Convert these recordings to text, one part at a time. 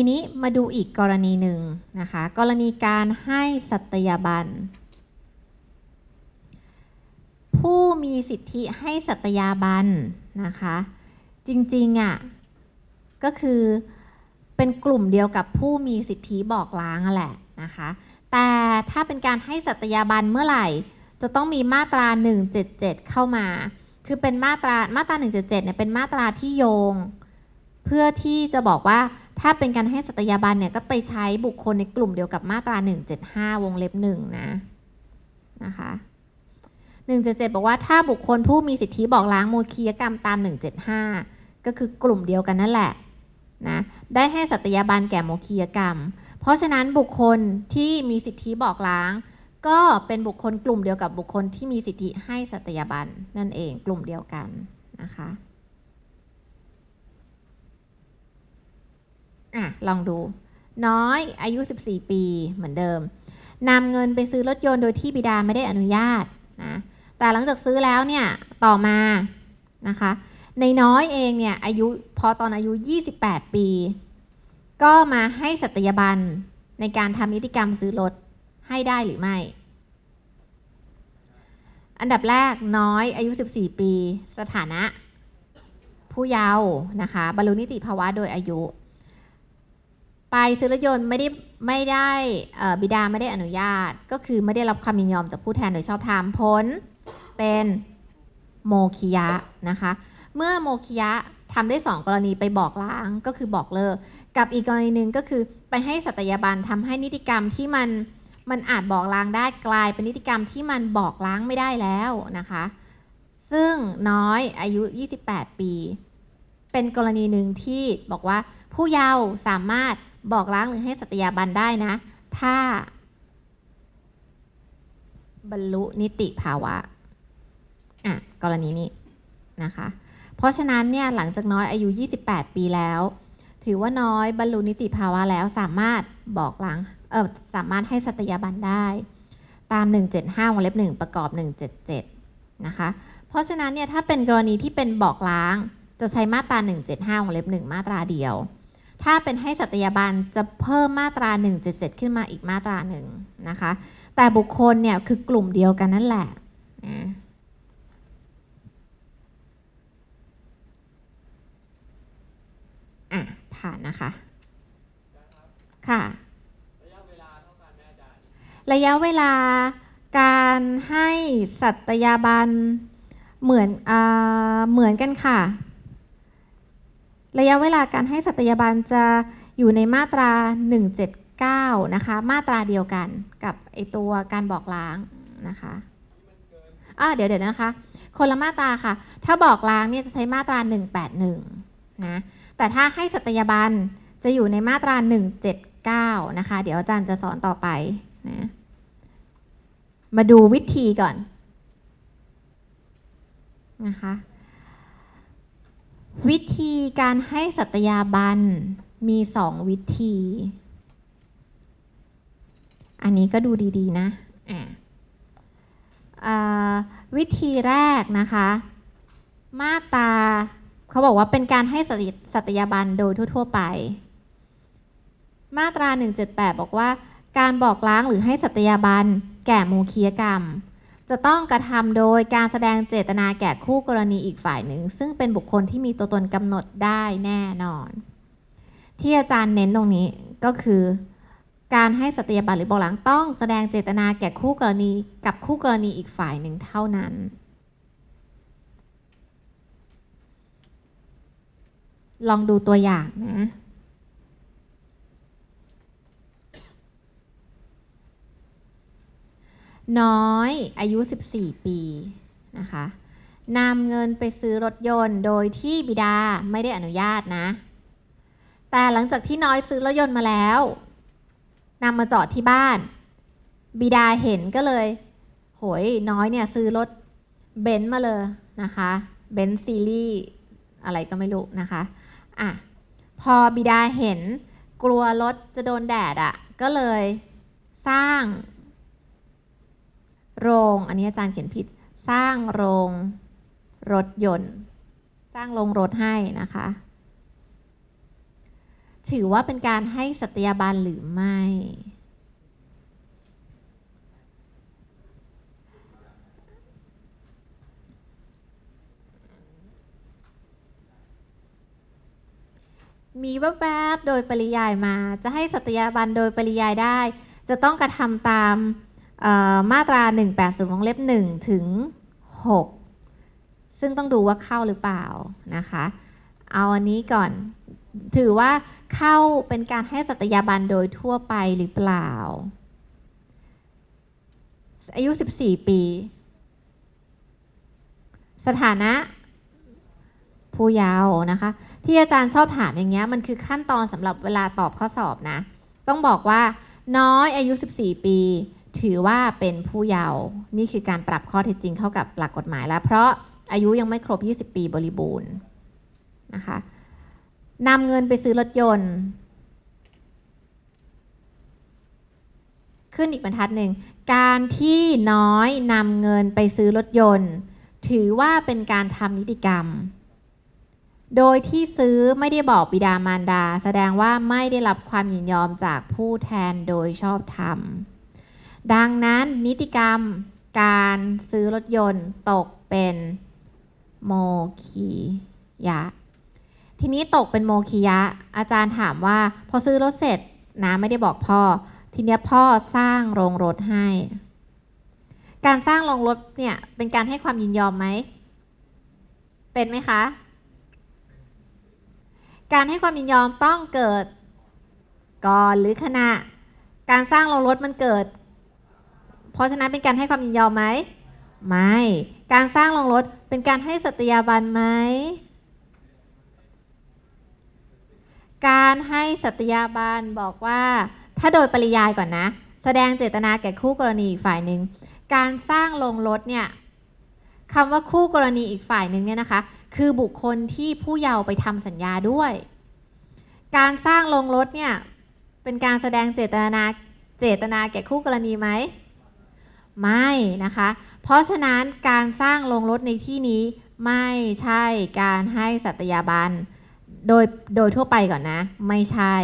ทีนี้มาดูอีกกรณีหนึ่งนะคะ กรณีการให้สัตยาบัน ผู้มีสิทธิให้สัตยาบันนะคะ จริงๆอะก็คือเป็นกลุ่มเดียวกับผู้มีสิทธิบอกล้างอะแหละนะคะ แต่ถ้าเป็นการให้สัตยาบันเมื่อไหร่ จะต้องมีมาตรา 177 เข้ามา คือเป็นมาตรามาตรา 177เนี่ยเป็นมาตราที่โยง เพื่อที่จะบอกว่า ถ้าเป็นการให้สัตยาบันเนี่ยก็ไปใช้บุคคลในกลุ่มเดียวกับมาตรา 175 วงเล็บหนึ่งนะนะคะ177 บอกว่าถ้าบุคคลผู้มีสิทธิบอกล้างโมคียกรรมตาม 175 ก็คือกลุ่มเดียวกันนั่นแหละนะได้ให้สัตยาบันแก่โมคียกรรม เพราะฉะนั้นบุคคลที่มีสิทธิบอกล้าง ก็เป็นบุคคลกลุ่มเดียวกับบุคคลที่มีสิทธิให้สัตยาบันนั่นเองกลุ่มเดียวกันนะคะ อะลองดู น้อยอายุ 14 ปีเหมือนเดิมนำเงินไปซื้อรถยนต์โดยที่บิดาไม่ได้อนุญาตนะแต่หลังจากซื้อแล้วเนี่ยต่อมานะคะ ในน้อยเองเนี่ยอายุพอตอนอายุ 28 ปี ก็มาให้สัตยาบันในการทำนิติกรรมซื้อรถให้ได้หรือไม่ อันดับแรกน้อยอายุ 14 ปี สถานะ ผู้เยาว์นะคะบรรลุนิติภาวะโดยอายุ ไปซื้อรถยนต์ไม่ได้ไม่ได้บิดาไม่ได้อนุญาต ก็คือไม่ได้รับความยินยอมจากผู้แทนโดยชอบธรรมผลเป็นโมคิยะนะคะ เมื่อโมคิยะทำได้สองกรณีไปบอกล้างก็คือบอกเลิก กับอีกกรณีหนึ่งก็คือไปให้สัตยาบันทำให้นิติกรรมที่มันมันอาจบอกล้างได้กลายเป็นนิติกรรมที่มันบอกล้างไม่ได้แล้วนะคะ ซึ่งน้อยอายุ 28 ปี เป็นกรณีหนึ่งที่บอกว่าผู้เยาว์สามารถ บอกล้างหรือให้สัตยาบันได้นะ ถ้า บรรลุนิติภาวะอะกรณีนี้นะคะ เพราะฉะนั้นเนี่ยหลังจากน้อยอายุ 28 ปีแล้ว ถือว่าน้อยบรรลุนิติภาวะแล้วสามารถบอกล้างเออสามารถให้สัตยาบันได้ ตาม 175วงเล็บ1ประกอบ 177 นะคะ เพราะฉะนั้นเนี่ยถ้าเป็นกรณีที่เป็นบอกล้างจะใช้มาตรา 175วงเล็บ1มาตราเดียว ถ้าเป็นให้สัตยาบันจะเพิ่มมาตรา 177 ขึ้นมาอีกมาตราหนึ่งนะคะ แต่บุคคลเนี่ยคือกลุ่มเดียวกันนั่นแหละนะอะ ผ่านนะคะ ค่ะ ระยะเวลาการให้สัตยาบันเหมือนอ่าเหมือนกันค่ะ ระยะเวลาการให้สัตยาบันจะอยู่ในมาตรา 179 นะคะ มาตราเดียวกันกับไอตัวการบอกล้างนะคะอ่าเดี๋ยวเดี๋ยวนะคะ คนละมาตราค่ะ ถ้าบอกล้างเนี่ยจะใช้มาตรา 181 นะ แต่ถ้าให้สัตยาบันจะอยู่ในมาตรา 179 นะคะ เดี๋ยวอาจารย์จะสอนต่อไปนะ มาดูวิธีก่อนนะคะ วิธีการให้สัตยาบันมีสองวิธี อันนี้ก็ดูดีๆ นะอ่าวิธีแรกนะคะ มาตราเขาบอกว่าเป็นการให้สัตสัตยาบันโดยทั่ว ๆ ไป มาตรา 178 บอกว่า การบอกล้างหรือให้สัตยาบันแก่โมคียกรรม จะต้องกระทำโดยการแสดงเจตนาแก่คู่กรณีอีกฝ่ายหนึ่ง ซึ่งเป็นบุคคลที่มีตัวตนกำหนดได้แน่นอน ที่อาจารย์เน้นตรงนี้ก็คือ การให้สัตยาบันหรือบอกล้างต้องแสดงเจตนาแก่คู่กรณีกับคู่กรณีอีกฝ่ายหนึ่งเท่านั้น ลองดูตัวอย่างนะ น้อยอายุ 14 ปีนะคะนำเงินไปซื้อรถยนต์โดยที่บิดาไม่ได้อนุญาตนะ แต่หลังจากที่น้อยซื้อรถยนต์มาแล้วนำมาจอดที่บ้าน บิดาเห็นก็เลย โหยน้อยเนี่ยซื้อรถเบนซ์มาเลยนะคะเบนซ์ซีรีส์อะไรก็ไม่รู้นะคะอะพอบิดาเห็นกลัวรถจะโดนแดดอะ่ะ ก็เลยสร้าง โรง อันนี้อาจารย์เขียนผิด สร้างโรงรถยนต์ สร้างโรงรถให้นะคะ ถือว่าเป็นการให้สัตยาบันหรือไม่ มีแวบๆโดยปริยายมา จะให้สัตยาบันโดยปริยายได้ จะต้องกระทำตาม มาตรา 180วงเล็บ 1 ถึง 6 ซึ่งต้องดูว่าเข้าหรือเปล่านะคะ เอาอันนี้ก่อน ถือว่าเข้าเป็นการให้สัตยาบันโดยทั่วไปหรือเปล่า อายุ 14 ปี สถานะ ผู้เยาว์นะคะ ที่อาจารย์ชอบถามอย่างเงี้ย มันคือขั้นตอนสำหรับเวลาตอบข้อสอบนะ ต้องบอกว่าน้อยอายุ 14 ปี ถือว่าเป็นผู้เยาว์นี่คือการปรับข้อเท็จจริงเข้ากับหลักกฎหมายแล้ว เพราะอายุยังไม่ครบ 20 ปีบริบูรณ์นะคะนำเงินไปซื้อรถยนต์ ขึ้นอีกบรรทัดหนึ่ง การที่น้อยนำเงินไปซื้อรถยนต์ ถือว่าเป็นการทำนิติกรรม โดยที่ซื้อไม่ได้บอกบิดามารดา แสดงว่าไม่ได้รับความยินยอมจากผู้แทนโดยชอบธรรม ดังนั้นนิติกรรมการซื้อรถยนต์ตกเป็นโมคียะ ทีนี้ตกเป็นโมคียะ อาจารย์ถามว่า พอซื้อรถเสร็จนะไม่ได้บอกพ่อ ทีเนี้ยพ่อสร้างโรงรถให้ การสร้างโรงรถเนี่ยเป็นการให้ความยินยอมไหม เป็นไหมคะ การให้ความยินยอมต้องเกิดก่อนหรือขณะ การสร้างโรงรถมันเกิด เพราะฉะนั้นเป็นการให้ความยินยอมไหม ไม่ การสร้างโรงรถเป็นการให้สัตยาบันไหม การให้สัตยาบันบอกว่า ถ้าโดยปริยายก่อนนะ แสดงเจตนาแก่คู่กรณีอีกฝ่ายหนึ่ง การสร้างโรงรถเนี่ยคำว่าคู่กรณีอีกฝ่ายหนึ่งเนี่ยนะคะ คือบุคคลที่ผู้เยาว์ไปทำสัญญาด้วย การสร้างโรงรถเนี่ยเป็นการแสดงเจตนาเจตนาแก่คู่กรณีไหม ไม่นะคะ เพราะฉะนั้นการสร้างโรงรถในที่นี้ไม่ใช่การให้สัตยาบันโดยโดยทั่วไปก่อนนะ ไม่ใช่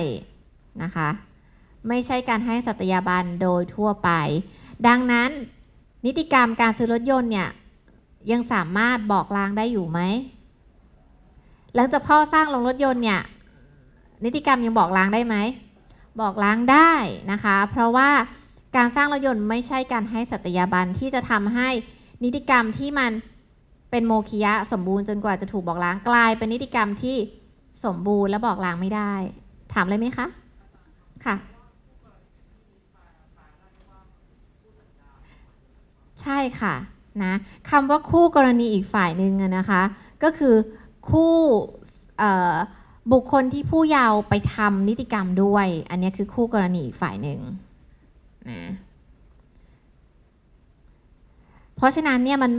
นะคะ ไม่ใช่การให้สัตยาบันโดยทั่วไป ดังนั้นนิติกรรมการซื้อรถยนต์เนี่ยยังสามารถบอกลางได้อยู่ไหมหลังจากพ่อสร้างโรงรถยนต์เนี่ย นิติกรรมยังบอกล้างได้ไหม บอกล้างได้นะคะ เพราะว่า การสร้างรถยนต์ไม่ใช่การให้สัตยาบันที่จะทำให้นิติกรรมที่มันเป็นโมคิยะสมบูรณ์จนกว่าจะถูกบอกล้างกลาย เป็นนิติกรรมที่สมบูรณ์และบอกล้างไม่ได้ ถามเลยไหมคะ ค่ะ ใช่ค่ะนะคำว่าคู่กรณีอีกฝ่ายหนึ่งนะคะ ก็คือคู่บุคคลที่ผู้เยาว์ไปทำนิติกรรมด้วย อันนี้คือคู่กรณีอีกฝ่ายหนึ่ง นะเพราะฉะนั้นเนี่ยมัน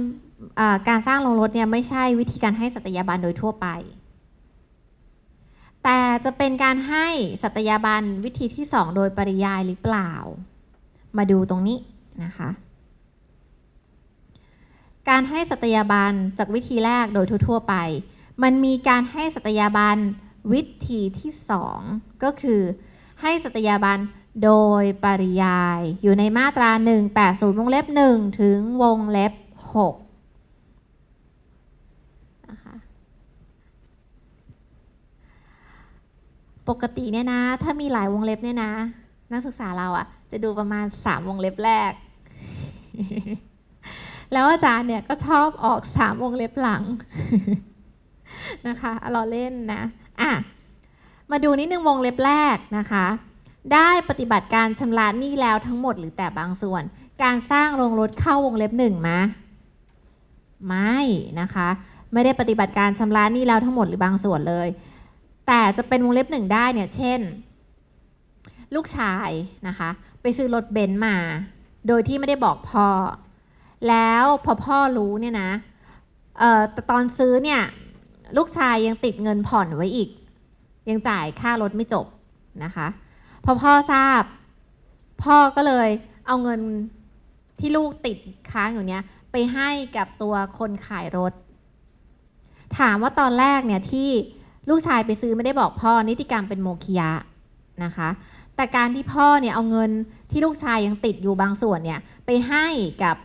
การสร้างโรงรถเนี่ยไม่ใช่วิธีการให้สัตยาบันโดยทั่วไป แต่จะเป็นการให้สัตยาบันวิธีที่สองโดยปริยายหรือเปล่า มาดูตรงนี้นะคะ การให้สัตยาบันจากวิธีแรกโดยทั่วๆไป มันมีการให้สัตยาบันวิธีที่สองก็คือให้สัตยาบัน โดยปริยายอยู่ในมาตรา 180 วงเล็บ 1 ถึงวงเล็บ6นะคะปกติเนี่ยนะ ถ้ามีหลายวงเล็บเนี่ยนะ นักศึกษาเราอะจะดูประมาณ3วงเล็บแรก แล้วอาจารย์เนี่ยก็ชอบออก3วงเล็บหลังนะคะเราเล่นนะ อะ มาดูนิดนึงวงเล็บแรกนะคะ ได้ปฏิบัติการชำระหนี้แล้วทั้งหมดหรือแต่บางส่วน การสร้างโรงรถเข้าวงเล็บหนึ่งมไม่นะคะ ไม่ได้ปฏิบัติการชำระหนี้แล้วทั้งหมดหรือบางส่วนเลย แต่จะเป็นวงเล็บหนึ่งได้เนี่ยเช่น ลูกชายนะคะ ไปซื้อรถเบนซ์มา โดยที่ไม่ได้บอกพ่อ แล้วพอพ่อรู้เนี่ยนะเอ่อแต่ตอนซื้อเนี่ยลูกชายยังติดเงินผ่อนไว้อีก ยังจ่ายค่ารถไม่จบนะคะ พอพ่อทราบ พ่อก็เลยเอาเงินที่ลูกติดค้างอยู่เนี้ยไปให้กับตัวคนขายรถ ถามว่าตอนแรกเนี่ยที่ลูกชายไปซื้อไม่ได้บอกพ่อนิติกรรมเป็นโมคิยะนะคะ แต่การที่พ่อเนี่ยเอาเงินที่ลูกชายยังติดอยู่บางส่วนเนี่ยไปให้กับ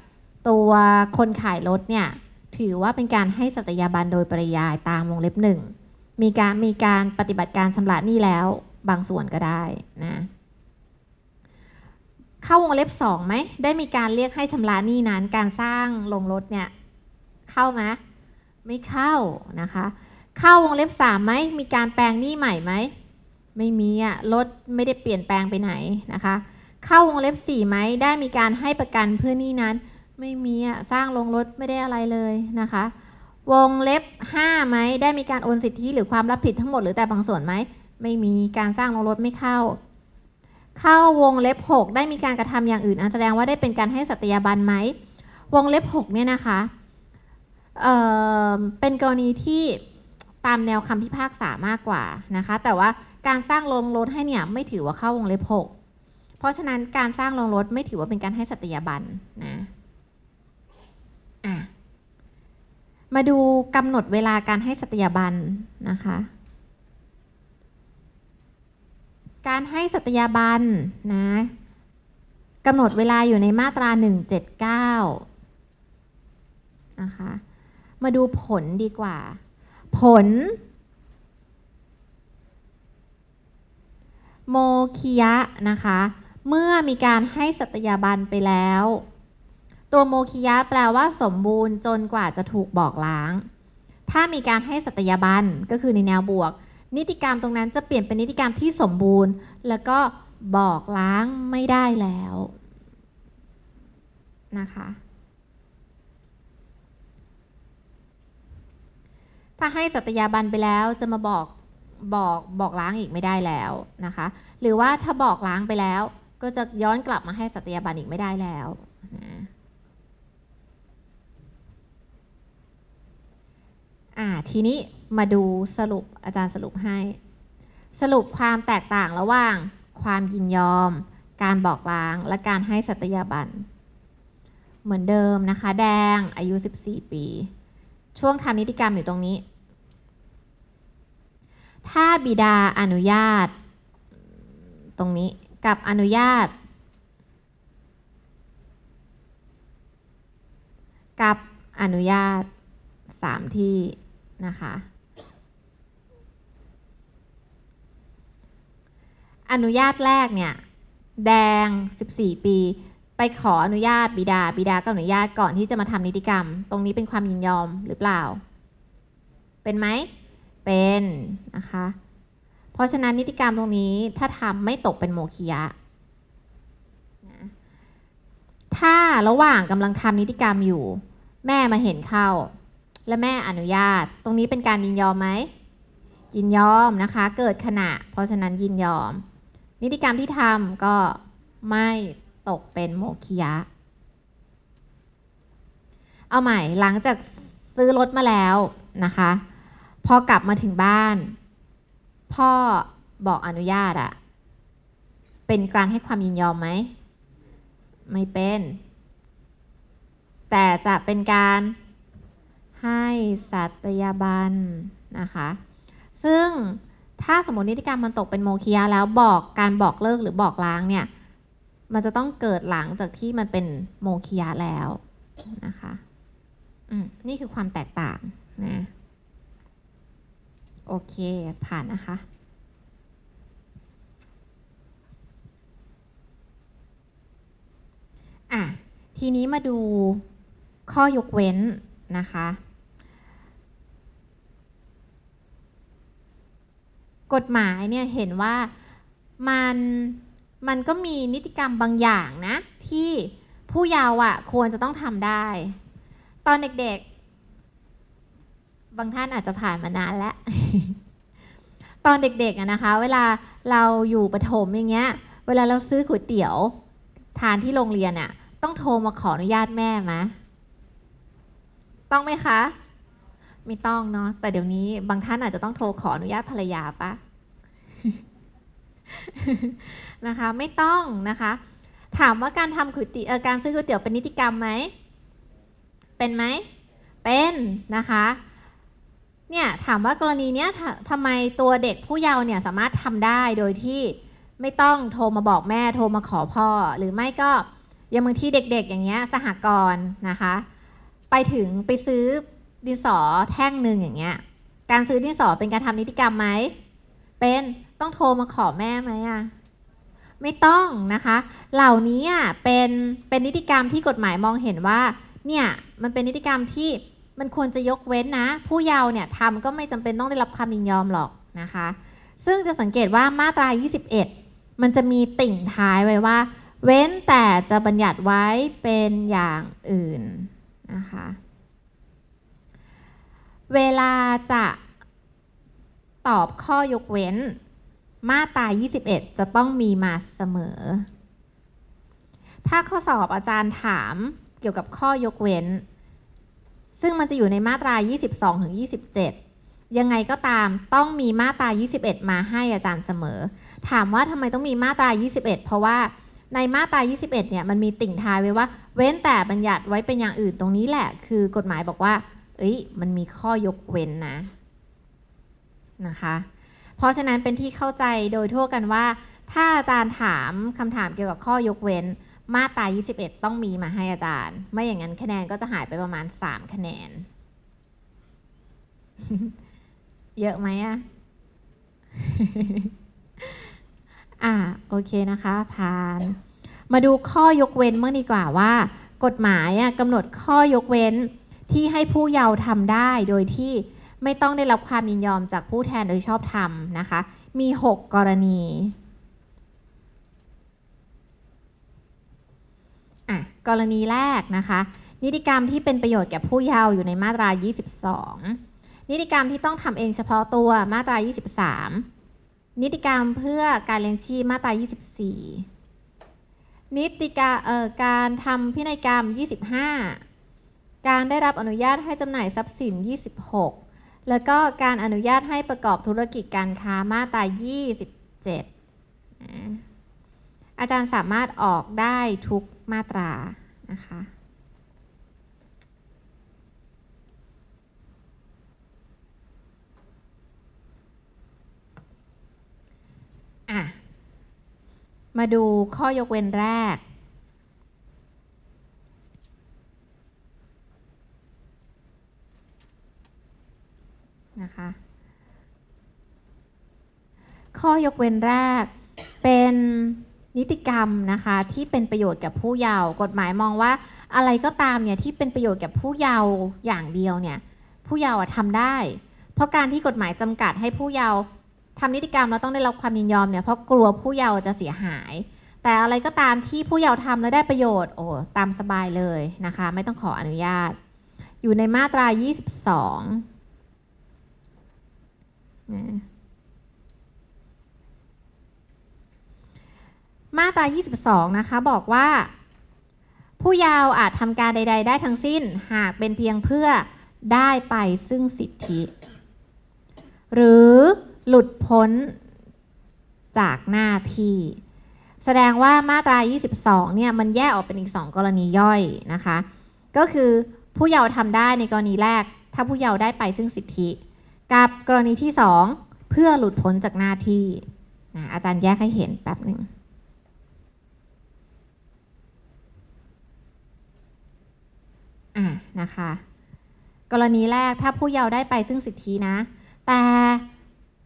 ตัวคนขายรถเนี่ยถือว่าเป็นการให้สัตยาบันโดยปริยายตามวงเล็บหนึ่งมีการมีการปฏิบัติการชำระหนี้แล้ว บางส่วนก็ได้นะเข้าวงเล็บสองไหมได้มีการเรียกให้ชำระหนี้นั้นการสร้างลงรถเนี่ยเข้าไหมไม่เข้านะคะ เข้าวงเล็บสามไหมมีการแปลงหนี้ใหม่ไหมไม่มีอะรถไม่ได้เปลี่ยนแปลงไปไหนนะคะ เข้าวงเล็บสี่ไหมได้มีการให้ประกันเพื่อหนี้นั้น ไม่มีอะสร้างลงรถไม่ได้อะไรเลยนะคะ วงเล็บห้าไหมได้มีการโอนสิทธิหรือความรับผิดทั้งหมดหรือแต่บางส่วนไหม ไม่มีการสร้างลงรถไม่เข้า เข้าวงเล็บหกได้มีการกระทำอย่างอื่นอันแสดงว่าได้เป็นการให้สัตยาบันไหมวงเล็บหกเนี่ยนะคะเเป็นกรณีที่ตามแนวคำพิพากษามากกว่านะคะ แต่ว่าการสร้างโรงรถให้เนี่ยไม่ถือว่าเข้าวงเล็บหกเพราะฉะนั้นการสร้างโรงรถไม่ถือว่าเป็นการให้สัตยาบันนะอะมาดูกำหนดเวลาการให้สัตยาบันนะคะ การให้สัตยาบันนะกำหนดเวลาอยู่ในมาตรา 179 นะคะ มาดูผลดีกว่า ผล โมคิยะนะคะ เมื่อมีการให้สัตยาบันไปแล้ว ตัวโมคิยะแปลว่าสมบูรณ์จนกว่าจะถูกบอกล้าง ถ้ามีการให้สัตยาบันก็คือในแนวบวก นิติกรรมตรงนั้นจะเปลี่ยนเป็นนิติกรรมที่สมบูรณ์ แล้วก็บอกล้างไม่ได้แล้วนะคะถ้าให้สัตยาบันไปแล้วจะมาบอกบอกบอกล้างอีกไม่ได้แล้วนะคะ หรือว่าถ้าบอกล้างไปแล้ว ก็จะย้อนกลับมาให้สัตยาบันอีกไม่ได้แล้วนะอ่าทีนี้ มาดูสรุปอาจารย์สรุปให้ สรุปความแตกต่างระหว่าง ความยินยอม การบอกล้าง และการให้สัตยาบัน เหมือนเดิมนะคะ แดงอายุ 14 ปี ช่วงทำนิติกรรมอยู่ตรงนี้ ถ้าบิดาอนุญาต ตรงนี้กับอนุญาต กับอนุญาตสามที่นะคะ อนุญาตแรกเนี่ย แดง 14 ปี ไปขออนุญาตบิดา บิดาก็อนุญาตก่อนที่จะมาทำนิติกรรม ตรงนี้เป็นความยินยอมหรือเปล่า เป็นไหม เป็นนะคะ เพราะฉะนั้นนิติกรรมตรงนี้ถ้าทำไม่ตกเป็นโมคิยะนะถ้าระหว่างกำลังทำนิติกรรมอยู่ แม่มาเห็นเข้า และแม่อนุญาต ตรงนี้เป็นการยินยอมไหมยินยอมนะคะ เกิดขณะ เพราะฉะนั้นยินยอม นิติกรรมที่ทำก็ไม่ตกเป็นโมคิยะ เอาใหม่หลังจากซื้อรถมาแล้วนะคะ พอกลับมาถึงบ้าน พ่อบอกอนุญาตอะเป็นการให้ความยินยอมไหม ไม่เป็น แต่จะเป็นการให้สัตยาบันนะคะ ซึ่ง ถ้าสมมตินิติกรรมมันตกเป็นโมคิยะแล้วบอกการบอกเลิกหรือบอกล้างเนี่ย มันจะต้องเกิดหลังจากที่มันเป็นโมคิยะแล้วนะคะอืมนี่คือความแตกต่างนะโอเค ผ่านนะคะ อะ ทีนี้มาดูข้อยกเว้นนะคะ กฎหมายเนี่ยเห็นว่ามันมันก็มีนิติกรรมบางอย่างนะ ที่ผู้เยาว์อะควรจะต้องทำได้ ตอนเด็กๆ บางท่านอาจจะผ่านมานานแล้ว ตอนเด็กๆอะนะคะ เวลาเราอยู่ประถมอย่างเงี้ย เวลาเราซื้อก๋วยเตี๋ยว ทานที่โรงเรียนอะต้องโทรมาขออนุญาตแม่ไหมต้องไหมคะ ไม่ต้องเนาะแต่เดี๋ยวนี้บางท่านอาจจะต้องโทรขออนุญาตภรรยาปะนะคะ ไม่ต้องนะคะ ถามว่าการทำก๋วยเตี๋ยวการซื้อก๋วยเตี๋ยวเป็นนิติกรรมไหมเป็นไหมเป็นนะคะเนี่ยถามว่ากรณีเนี้ยทำทำไมตัวเด็กผู้เยาว์เนี่ยสามารถทำได้โดยที่ไม่ต้องโทรมาบอกแม่โทรมาขอพ่อ หรือไม่ก็อย่างบางที่เด็กๆอย่างเงี้ยสหกรณ์นะคะ ไปถึงไปซื้อ ดินสอแท่งหนึ่งอย่างเงี้ย การซื้อดินสอเป็นการทำนิติกรรมไหม เป็นต้องโทรมาขอแม่ไหมอะ ไม่ต้องนะคะ เหล่านี้อะเป็นเป็นนิติกรรมที่กฎหมายมองเห็นว่า เนี่ยมันเป็นนิติกรรมที่มันควรจะยกเว้นนะ ผู้เยาว์เนี่ยทำก็ไม่จำเป็นต้องได้รับความยินยอมหรอกนะคะ ซึ่งจะสังเกตว่ามาตรา 21 มันจะมีติ่งท้ายไว้ว่า เว้นแต่จะบัญญัติไว้เป็นอย่างอื่นนะคะ เวลาจะตอบข้อยกเว้น มาตรา 21 จะต้องมีมาเสมอ ถ้าข้อสอบอาจารย์ถามเกี่ยวกับข้อยกเว้น ซึ่งมันจะอยู่ในมาตรา 22 ถึง 27 ยังไงก็ตามต้องมีมาตรา 21 มาให้อาจารย์เสมอ ถามว่าทำไมต้องมีมาตรา 21 เพราะว่าในมาตรา 21 เนี่ย มันมีติ่งท้ายไว้ว่า เว้นแต่บัญญัติไว้เป็นอย่างอื่นตรงนี้แหละ คือกฎหมายบอกว่า เอ้ยมันมีข้อยกเว้นนะนะคะ เพราะฉะนั้นเป็นที่เข้าใจโดยทั่วกันว่า ถ้าอาจารย์ถามคำถามเกี่ยวกับข้อยกเว้น มาตรา 21 ต้องมีมาให้อาจารย์ ไม่อย่างนั้นคะแนนก็จะหายไปประมาณ 3 คะแนน เยอะไหมอะอ่าโอเคนะคะผ่าน มาดูข้อยกเว้นเมื่อดีกว่าว่า กฎหมายอะกำหนดข้อยกเว้น ที่ให้ผู้เยาว์ทำได้โดยที่ไม่ต้องได้รับความยินยอมจากผู้แทนโดยชอบธรรมนะคะ มี 6 กรณีอะกรณีแรกนะคะ นิติกรรมที่เป็นประโยชน์แก่ผู้เยาว์อยู่ในมาตรา 22 นิติกรรมที่ต้องทำเองเฉพาะตัวมาตรา 23 นิติกรรมเพื่อการเลี้ยงชีพมาตรา 24 นิติกาเอ่อการทำพินัยกรรม 25 การได้รับอนุญาตให้จำหน่ายทรัพย์สิน 26 แล้วก็การอนุญาตให้ประกอบธุรกิจการค้ามาตรา 27 อาอาจารย์สามารถออกได้ทุกมาตรานะคะมาดูข้อยกเว้นแรก นะคะ ข้อยกเว้นแรก เป็นนิติกรรมนะคะที่เป็นประโยชน์กับผู้เยาว์กฎหมายมองว่าอะไรก็ตามเนี่ยที่เป็นประโยชน์กับผู้เยาว์อย่างเดียวเนี่ยผู้เยาว์ทำได้ เพราะการที่กฎหมายจำกัดให้ผู้เยาว์ทำนิติกรรมแล้วต้องได้รับความยินยอมเนี่ยเพราะกลัวผู้เยาว์จะเสียหาย แต่อะไรก็ตามที่ผู้เยาว์ทำแล้วได้ประโยชน์โอ้ตามสบายเลยนะคะ ไม่ต้องขออนุญาต อยู่ในมาตรา 22นะ มาตรา 22 นะคะ บอกว่า ผู้ยาวอาจทำการใด ๆ ได้ทั้งสิ้น หากเป็นเพียงเพื่อได้ไปซึ่งสิทธิ หรือหลุดพ้นจากหน้าที่ แสดงว่ามาตรา 22 เนี่ย มันแยกออกเป็นอีก 2 กรณีย่อยนะคะ ก็คือผู้เยาว์ทำได้ในกรณีแรก ถ้าผู้เยาว์ได้ไปซึ่งสิทธิ กับกรณีที่ 2 เพื่อหลุดพ้นจากหน้าที่อาจารย์แยกให้เห็นแป๊บหนึ่ง อะนะคะ กรณีแรกถ้าผู้เยาว์ได้ไปซึ่งสิทธินะ แต่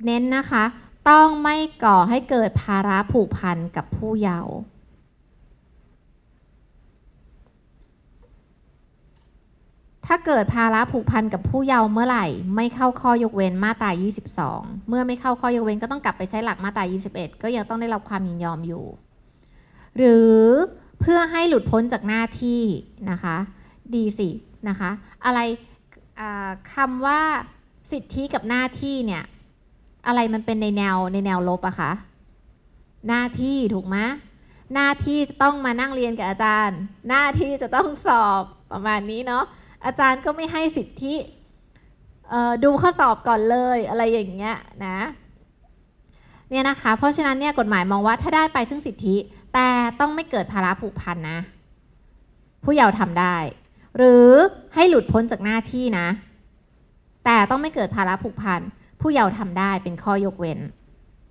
เน้นนะคะ ต้องไม่ก่อให้เกิดภาระผูกพันกับผู้เยาว์ถ้าเกิดภาระผูกพันกับผู้เยาว์เมื่อไหร่ ไม่เข้าข้อยกเว้นมาตรา 22 เมื่อไม่เข้าข้อยกเว้นก็ต้องกลับไปใช้หลักมาตรา 21 ก็ยังต้องได้รับความยินยอมอยู่ หรือเพื่อให้หลุดพ้นจากหน้าที่นะคะ ดีสินะคะ อะไรอ่าคำว่าสิทธิกับหน้าที่เนี่ย อะไรมันเป็นในแนวในแนวลบอะคะหน้าที่ถูกไหมหน้าที่จะต้องมานั่งเรียนกับอาจารย์ หน้าที่จะต้องสอบประมาณนี้เนาะอาจารย์ก็ไม่ให้สิทธิดูข้อสอบก่อนเลยอะไรอย่างเงี้ยนะเนี่ยนะคะ เพราะฉะนั้นเนี่ยกฎหมายมองว่าถ้าได้ไปซึ่งสิทธิ แต่ต้องไม่เกิดภาระผูกพันนะ ผู้เยาว์ทำได้ หรือให้หลุดพ้นจากหน้าที่นะ แต่ต้องไม่เกิดภาระผูกพัน ผู้เยาว์ทำได้เป็นข้อยกเว้น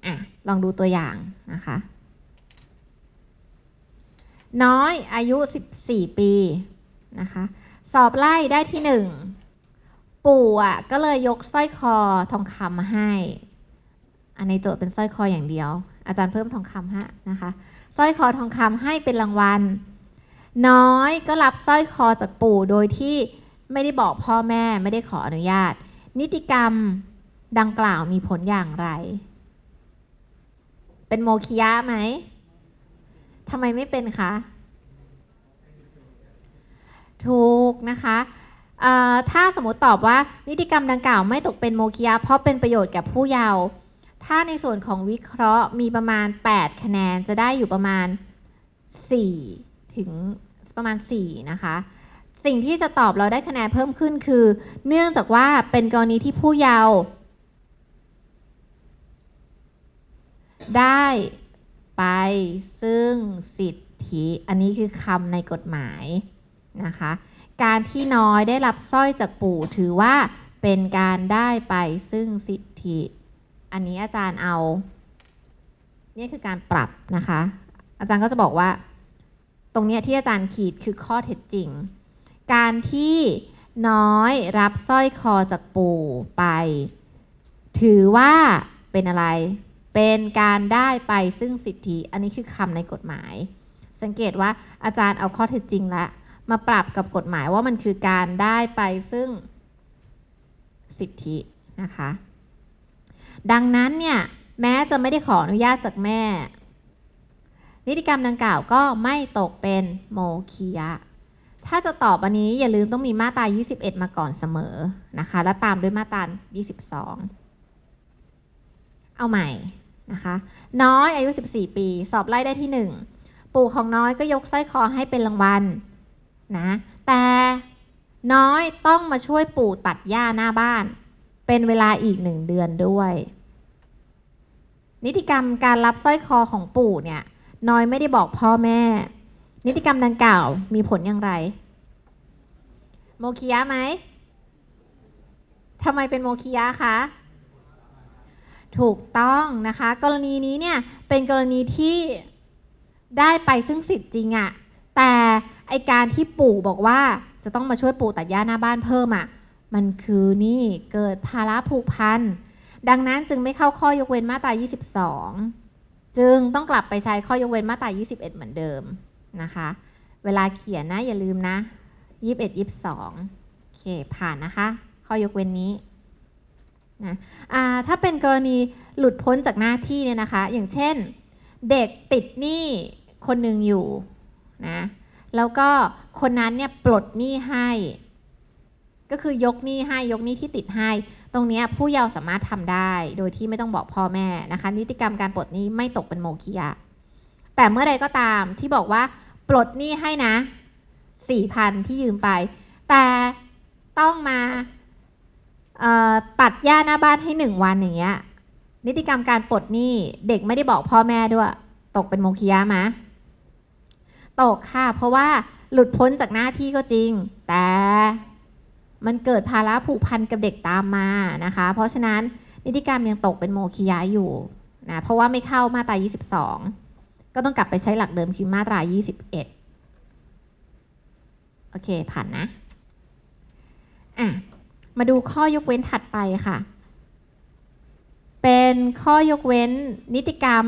อะลองดูตัวอย่างนะคะ น้อยอายุ 14 ปีนะคะ สอบไล่ได้ที่หนึ่งปู่อะก็เลยยกสร้อยคอทองคำมาให้ อันในโจทย์เป็นสร้อยคออย่างเดียว อาจารย์เพิ่มทองคำฮะนะคะสร้อยคอทองคำให้เป็นรางวัล น้อยก็รับสร้อยคอจากปู่โดยที่ไม่ได้บอกพ่อแม่ไม่ได้ขออนุญาต นิติกรรมดังกล่าวมีผลอย่างไร เป็นโมคิยะไหมทำไมไม่เป็นคะถูกนะคะถ้าสมมติตอบว่านิติกรรมดังกล่าวไม่ตกเป็นโมคิยะเพราะเป็นประโยชน์แกับผู้เยาว์ถ้าในส่วนของวิเคราะห์มีประมาณ 8 คะแนนจะได้อยู่ประมาณ 4 ถึงประมาณ 4 นะคะ สิ่งที่จะตอบเราได้คะแนนเพิ่มขึ้นคือ เนื่องจากว่าเป็นกรณีที่ผู้เยาว์ได้ไปซึ่งสิทธิ อันนี้คือคำในกฎหมายนะคะ การที่น้อยได้รับสร้อยจากปู่ถือว่าเป็นการได้ไปซึ่งสิทธิ อันนี้อาจารย์เอาเนี่ยคือการปรับนะคะ อาจารย์ก็จะบอกว่า ตรงนี้ที่อาจารย์ขีดคือข้อเท็จจริง การที่น้อยรับสร้อยคอจากปู่ไป ถือว่าเป็นอะไร เป็นการได้ไปซึ่งสิทธิ อันนี้คือคำในกฎหมาย สังเกตว่าอาจารย์เอาข้อเท็จจริงล้วมาปรับกับกฎหมายว่ามันคือการได้ไปซึ่งสิทธินะคะ ดังนั้นเนี่ย แม้จะไม่ได้ขออนุญาตจากแม่ นิติกรรมดังกล่าวก็ไม่ตกเป็นโมคียะ ถ้าจะตอบอันนี้อย่าลืมต้องมีมาตรา 21 มาก่อนเสมอนะคะ แล้วตามด้วยมาตรา 22 เอาใหม่นะคะ น้อยอายุ 14 ปี สอบไล่ได้ที่ 1 ปู่ของน้อยก็ยกสร้อยคอให้เป็นรางวัลนะ แต่น้อยต้องมาช่วยปู่ตัดหญ้าหน้าบ้าน เป็นเวลาอีกหนึ่งเดือนด้วย นิติกรรมการรับสร้อยคอของปู่เนี่ย น้อยไม่ได้บอกพ่อแม่ นิติกรรมดังกล่าวมีผลอย่างไร โมคิยะไหมทำไมเป็นโมคิยะคะ ถูกต้องนะคะ กรณีนี้เนี่ยเป็นกรณีที่ได้ไปซึ่งสิทธิ์จริงอะแต่ไอการที่ปู่บอกว่าจะต้องมาช่วยปู่ตัดหญ้าหน้าบ้านเพิ่มอะมันคือนี่เกิดภาระผูกพัน ดังนั้นจึงไม่เข้าข้อยกเว้นมาตรา 22 จึงต้องกลับไปใช้ข้อยกเว้นมาตรา 21 เหมือนเดิมนะคะ เวลาเขียนนะอย่าลืมนะ 21 22 โอเค ผ่านนะคะ ข้อยกเว้นนี้นะถ้าเป็นกรณีหลุดพ้นจากหน้าที่เนี่ยนะคะ อย่างเช่น เด็กติดหนี้คนหนึ่งอยู่นะแล้วก็คนนั้นเนี่ยปลดหนี้ให้ ก็คือยกหนี้ให้ยกหนี้ที่ติดให้ ตรงนี้ผู้เยาว์สามารถทำได้ โดยที่ไม่ต้องบอกพ่อแม่นะคะ นิติกรรมการปลดหนี้ไม่ตกเป็นโมฆะแต่เมื่อใดก็ตามที่บอกว่า ปลดหนี้ให้นะสี่พันที่ยืมไป แต่ต้องมาตัดหญ้าหน้าบ้านให้หนึ่งวันอย่างเงี้ย นิติกรรมการปลดหนี้เด็กไม่ได้บอกพ่อแม่ด้วย ตกเป็นโมฆะมะตกค่ะ เพราะว่าหลุดพ้นจากหน้าที่ก็จริง แต่ มันเกิดภาระผูกพันกับเด็กตามมานะคะ เพราะฉะนั้นนิติกรรมยังตกเป็นโมคิยะอยู่นะเพราะว่าไม่เข้ามาตรา 22 ก็ต้องกลับไปใช้หลักเดิมคือมาตรา 21 โอเค ผ่านนะอะมาดูข้อยกเว้นถัดไปค่ะ เป็นข้อยกเว้นนิติกรรม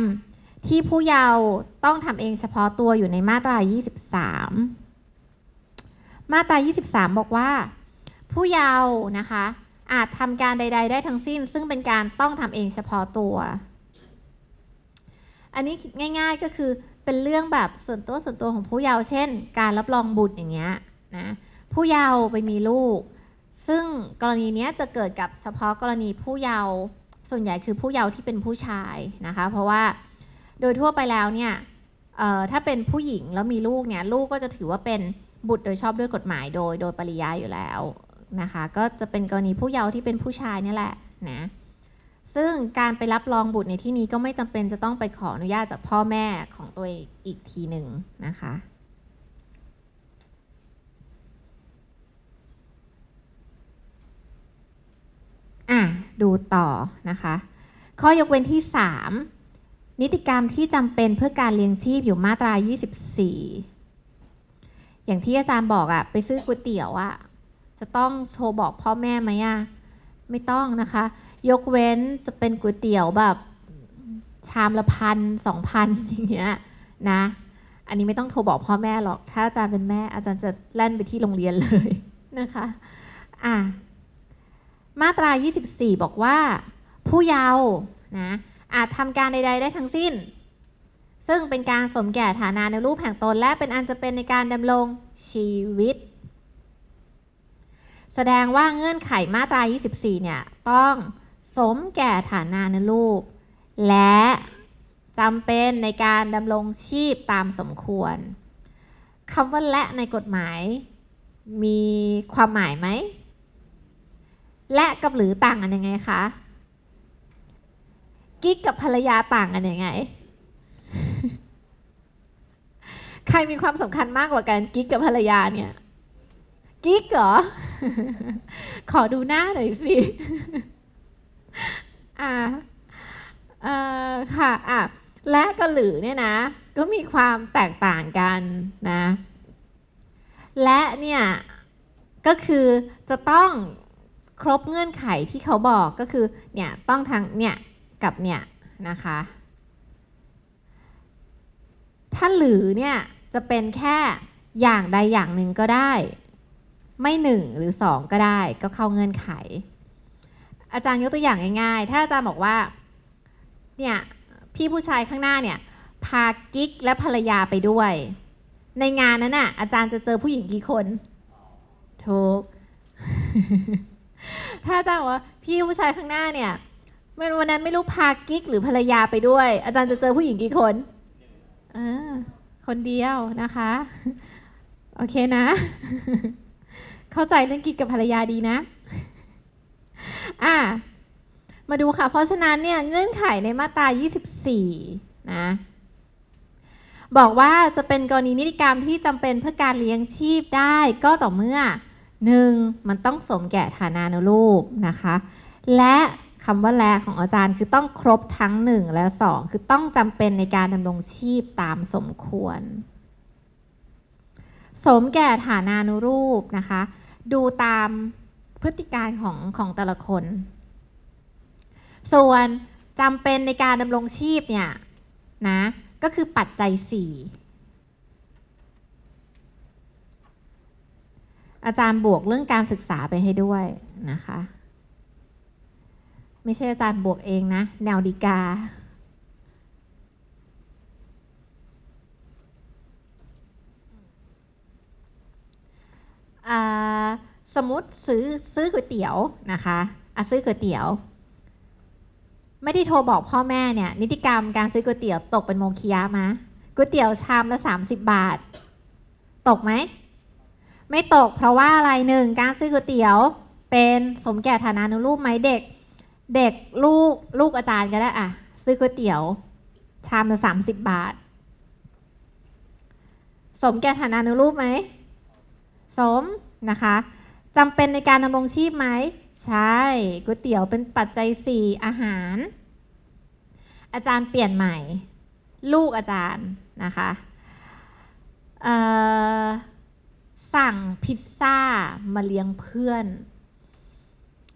ที่ผู้เยาว์ต้องทำเองเฉพาะตัวอยู่ในมาตรา 23 มาตรา 23 บอกว่า ผู้เยาว์นะคะ อาจทำการใด ๆ ได้ทั้งสิ้น ซึ่งเป็นการต้องทำเองเฉพาะตัว อันนี้ง่าย ๆก็คือเป็นเรื่องแบบส่วนตัวส่วนตัวของผู้เยาว์เช่น การรับรองบุตรอย่างเงี้ยนะผู้เยาว์ไปมีลูก ซึ่งกรณีเนี้ยจะเกิดกับเฉพาะกรณีผู้เยาว์ส่วนใหญ่คือผู้เยาว์ที่เป็นผู้ชายนะคะ เพราะว่าโดยทั่วไปแล้วเนี่ยถ้าเป็นผู้หญิงแล้วมีลูกเนี่ยลูกก็จะถือว่าเป็นบุตรโดยชอบด้วยกฎหมายโดยโดยปริยายอยู่แล้ว นะคะก็จะเป็นกรณีผู้เยาว์ที่เป็นผู้ชายนี่แหละนะซึ่งการไปรับรองบุตรในที่นี้ก็ไม่จำเป็นจะต้องไปขออนุญาตจากพ่อแม่ของตัวเองอีกทีหนึ่งนะคะอะดูต่อนะคะ ข้อยกเว้นที่ 3 นิติกรรมที่จำเป็นเพื่อการเลี้ยงชีพอยู่มาตรา 24 อย่างที่อาจารย์บอกอะไปซื้อก๋วยเตี๋ยวอะ จะต้องโทรบอกพ่อแม่ไหมอะไม่ต้องนะคะ ยกเว้นจะเป็นก๋วยเตี๋ยวแบบชามละพันสองพันอย่างเงี้ยนะ อันนี้ไม่ต้องโทรบอกพ่อแม่หรอก ถ้าอาจารย์เป็นแม่อาจารย์จะแล่นไปที่โรงเรียนเลยนะคะอะมาตรา 24 บอกว่า ผู้เยาว์นะอาจทำการใด ๆ ได้ทั้งสิ้น ซึ่งเป็นการสมแก่ฐานะในรูปแห่งตนและเป็นอันจะเป็นในการดำรงชีวิต แสดงว่าเงื่อนไขมาตรา 24 เนี่ย ต้องสมแก่ฐานะในรูป และจำเป็นในการดำรงชีพตามสมควรคำว่าและในกฎหมาย มีความหมายไหม และกับหรือต่างกันยังไงคะ กิ๊กกับภรรยาต่างกันยังไง ใครมีความสำคัญมากกว่ากันกิ๊กกับภรรยาเนี่ย กิ๊กเหรอ ขอดูหน้าหน่อยสิ อ่าเอ่อค่ะอะและกับหรือเนี่ยนะ ก็มีความแตกต่างกันนะ และเนี่ยก็คือจะต้องครบเงื่อนไขที่เขาบอกก็คือเนี่ยต้องทั้งเนี่ยกับเนี่ยนะคะ ถ้าหรือเนี่ยจะเป็นแค่อย่างใดอย่างหนึ่งก็ได้ ไม่หนึ่งหรือสองก็ได้ก็เข้าเงื่อนไข อาจารย์ยกตัวอย่างง่ายๆ ถ้าอาจารย์บอกว่าเนี่ยพี่ผู้ชายข้างหน้าเนี่ยพากิ๊กและภรรยาไปด้วย ในงานนั้นน่ะอาจารย์จะเจอผู้หญิงกี่คนถูกถ้าอาจารย์บอกว่าพี่ผู้ชายข้างหน้าเนี่ยไม่วันนั้นไม่รู้พากิ๊กหรือภรรยาไปด้วย อาจารย์จะเจอผู้หญิงกี่คนเออคนเดียวนะคะ โอเคนะ เข้าใจเรื่องกิ๊กกับภรรยาดีนะ อะ มาดูค่ะ เพราะฉะนั้นเนี่ยเงื่อนไขในมาตรา 24 นะ บอกว่าจะเป็นกรณีนิติกรรมที่จำเป็นเพื่อการเลี้ยงชีพได้ก็ต่อเมื่อ 1. มันต้องสมแก่ฐานานุรูปนะคะ และคำว่าแลของอาจารย์คือต้องครบทั้ง1และ2คือต้องจำเป็นในการดำรงชีพตามสมควร สมแก่ฐานานุรูปนะคะ ดูตามพฤติการของของแต่ละคน ส่วนจำเป็นในการดำรงชีพเนี่ยนะก็คือปัจจัย4อาจารย์บวกเรื่องการศึกษาไปให้ด้วยนะคะ ไม่ใช่อาจารย์บวกเองนะ แนวดีกา สมมติซื้อซื้อก๋วยเตี๋ยวนะคะอะซื้อก๋วยเตี๋ยว ไม่ได้โทรบอกพ่อแม่เนี่ย นิติกรรมการซื้อก๋วยเตี๋ยวตกเป็นโมฆะยะมะก๋วยเตี๋ยวชามละสามสิบบาท ตกไหมไม่ตกเพราะว่าอะไรหนึ่งการซื้อก๋วยเตี๋ยว เป็นสมแก่ฐานานุรูปไหมเด็ก เด็กลูกลูกอาจารย์ก็ได้อะซื้อก๋วยเตี๋ยว ชามละสามสิบบาท สมแก่ฐานานุรูปไหม สมนะคะจำเป็นในการดำรงชีพไหม ใช่ก๋วยเตี๋ยวเป็นปัจจัยสี่อาหาร อาจารย์เปลี่ยนใหม่ ลูกอาจารย์นะคะสั่งพิซซ่ามาเลี้ยงเพื่อน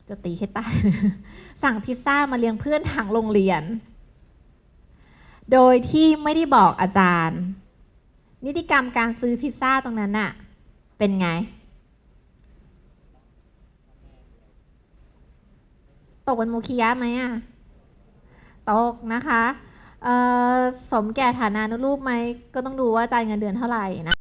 จะตีให้ตายสั่งพิซซ่ามาเลี้ยงเพื่อนทางโรงเรียน โดยที่ไม่ได้บอกอาจารย์ นิติกรรมการซื้อพิซซ่าตรงนั้นน่ะ เป็นไง ตกเป็นโมคิยะไหมอะ ตกนะคะ สมแก่ฐานานุรูปไหม ก็ต้องดูว่าจ่ายเงินเดือนเท่าไหร่นะ